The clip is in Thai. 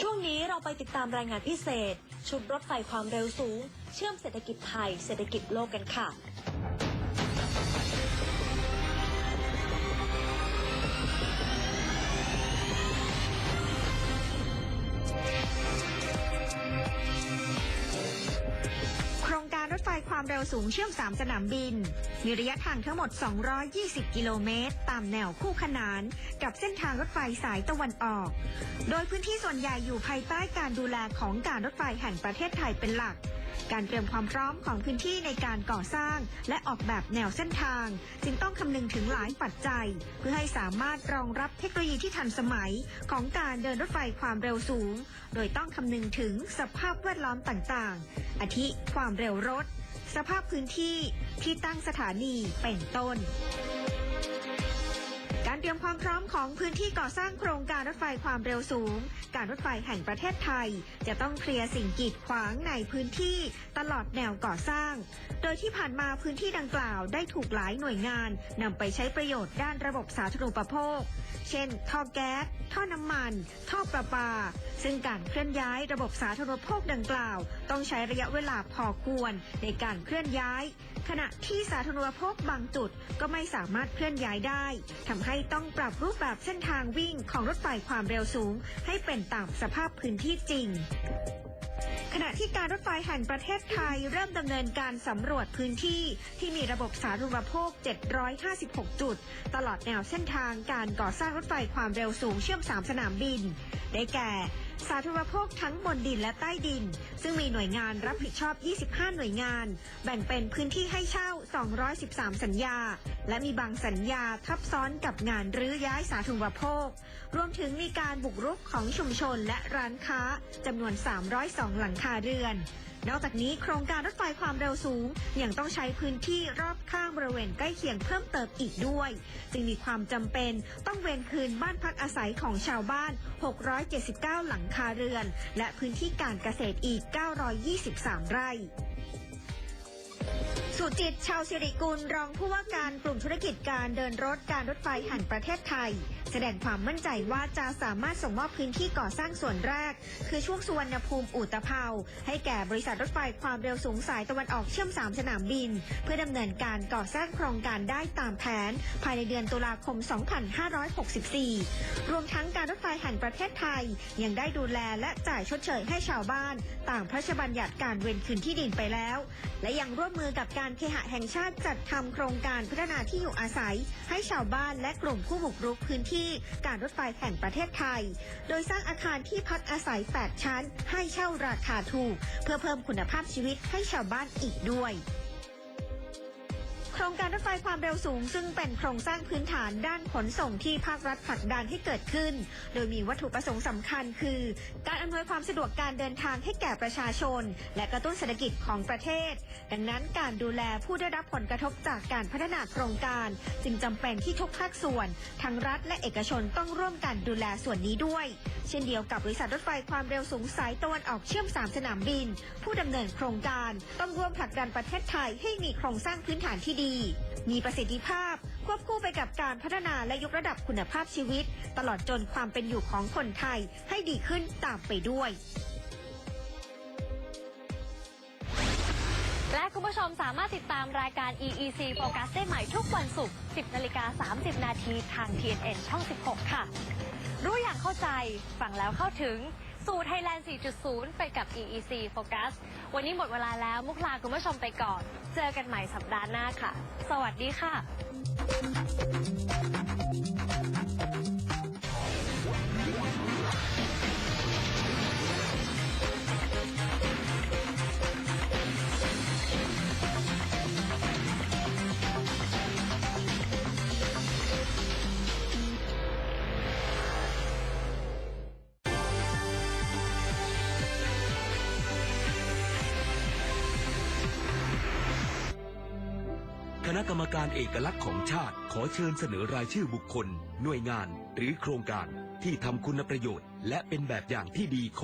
ช่วงนี้เราไปติดตามรายงานพิเศษ ชุดรถไฟความเร็วสูง เชื่อมเศรษฐกิจไทย เศรษฐกิจโลกกันค่ะ ความเร็วสูงเชื่อม 3 สนามบิน มีระยะทางทั้งหมด 220 กิโลเมตร ตามแนวคู่ขนาน กับเส้นทางรถไฟสายตะวันออก โดยพื้นที่ส่วนใหญ่อยู่ภายใต้การดูแลของการรถไฟแห่งประเทศไทยเป็นหลัก การเตรียมความพร้อมของพื้นที่ในการก่อสร้าง และออกแบบแนวเส้นทาง จึงต้องคำนึงถึงหลายปัจจัย เพื่อให้สามารถรองรับเทคโนโลยีที่ทันสมัยของการเดินรถไฟความเร็วสูง โดยต้องคำนึงถึงสภาพแวดล้อมต่างๆ อาทิความเร็วรถ สภาพพื้นที่ที่ตั้งสถานีเป็นต้น การเตรียมความพร้อมของพื้นที่ก่อสร้างโครงการรถไฟความเร็วสูง การรถไฟแห่งประเทศไทย จะต้องเคลียร์สิ่งกีดขวางในพื้นที่ตลอดแนวก่อสร้าง โดยที่ผ่านมาพื้นที่ดังกล่าวได้ถูกหลายหน่วยงานนำไปใช้ประโยชน์ด้านระบบสาธารณูปโภค เช่น ท่อแก๊ส ท่อน้ำมัน ท่อประปา ซึ่งการเคลื่อนย้ายระบบสาธารณูปโภคดังกล่าว ต้องใช้ระยะเวลาพอควรในการเคลื่อนย้าย ขณะที่สาธารณูปโภคบางจุดก็ไม่สามารถเคลื่อนย้ายได้ทำให้ต้องปรับรูปแบบเส้นทางวิ่งของรถไฟความเร็วสูง ให้เป็นตามสภาพพื้นที่จริงขณะที่การรถไฟแห่งประเทศไทยเริ่มดำเนินการสำรวจพื้นที่ที่มีระบบสาธารณูปโภค 756 จุด ตลอดแนวเส้นทางการก่อสร้างรถไฟความเร็วสูงเชื่อม 3 สนามบิน ได้แก่ สาธารณภคทั้งบนดินและใต้ดิน ซึ่งมีหน่วยงานรับผิดชอบ 25 หน่วยงาน แบ่งเป็นพื้นที่ให้เช่า 213 สัญญา และมีบางสัญญาทับซ้อนกับงานรื้อย้ายสาธารณภค รวมถึงมีการบุกรุกของชุมชนและร้านค้าจำนวน 302 หลังคาเรือนนอกจากนี้โครงการรถไฟความเร็วสูง ยังต้องใช้พื้นที่รอบข้างบริเวณใกล้เคียงเพิ่มเติมอีกด้วย จึงมีความจำเป็นต้องเวนคืนบ้านพักอาศัยของชาวบ้าน 679 หลังคาเรือน และพื้นที่การเกษตรอีก 923 ไร่ สุจิต ชาวสิริกุล รองผู้ว่าการกลุ่มธุรกิจการเดินรถการรถไฟแห่งประเทศไทย แสดงความมั่นใจว่าจะสามารถส่งมอบพื้นที่ก่อสร้างส่วนแรก คือช่วงสุวรรณภูมิอุตภเปาให้แก่บริษัทรถไฟความเร็วสูงสายตะวันออกเชื่อม 3 สนามบิน เพื่อดำเนินการก่อสร้างโครงการได้ตามแผน ภายในเดือนตุลาคม 2564 รวมทั้งการรถไฟแห่งประเทศไทย ยังได้ดูแลและจ่ายชดเชยให้ชาวบ้านตามพระราชบัญญัติการเวนคืนที่ดินไปแล้ว และยังร่วมมือกับการเคหะแห่งชาติจัดทำโครงการพัฒนาที่อยู่อาศัย ให้ชาวบ้านและกลุ่มผู้บุกรุกพื้นที่การรถไฟแห่งประเทศไทย โดยสร้างอาคารที่พักอาศัย 8 ชั้น ให้เช่าราคาถูก เพื่อเพิ่มคุณภาพชีวิตให้ชาวบ้านอีกด้วย ครงการรถไฟความเร็วสูง ซึ่งเป็นโครงสร้างพื้นฐานด้านขนส่งที่ภาครัฐผลักดันให้เกิดขึ้น โดยมีวัตถุประสงค์สำคัญคือ การอำนวยความสะดวกการเดินทางให้แก่ประชาชน และกระตุ้นเศรษฐกิจของประเทศ ดังนั้นการดูแลผู้ได้รับผลกระทบจากการพัฒนาโครงการ จึงจำเป็นที่ทุกภาคส่วน ทั้งรัฐและเอกชนต้องร่วมกันดูแลส่วนนี้ด้วย เช่นเดียวกับบริษัทรถไฟความเร็วสูงสายตะวันออกเชื่อม3สนามบิน ผู้ดำเนินโครงการต้องร่วมผลักดันประเทศไทยให้มีโครงสร้างพื้นฐานที่ดีมีประสิทธิภาพ ควบคู่ไปกับการพัฒนาและยกระดับคุณภาพชีวิต ตลอดจนความเป็นอยู่ของคนไทยให้ดีขึ้นตามไปด้วยและคุณผู้ชมสามารถติดตามรายการ EEC Focus ได้ใหม่ทุกวันศุกร์ 10 นาฬิกา 30 นาทีทาง TNN ช่อง 16 ค่ะ รู้อย่างเข้าใจ ฟังแล้วเข้าถึง สู่ Thailand 4.0 ไปกับ EEC Focus วันนี้หมดเวลาแล้ว มุกลาคุณผู้ชมไปก่อน เจอกันใหม่สัปดาห์หน้าค่ะ สวัสดีค่ะ คณะกรรมการเอกลักษณ์ของชาติขอเชิญเสนอรายชื่อบุคคล หน่วยงาน หรือโครงการที่ทำคุณประโยชน์ และเป็นแบบอย่างที่ดีของ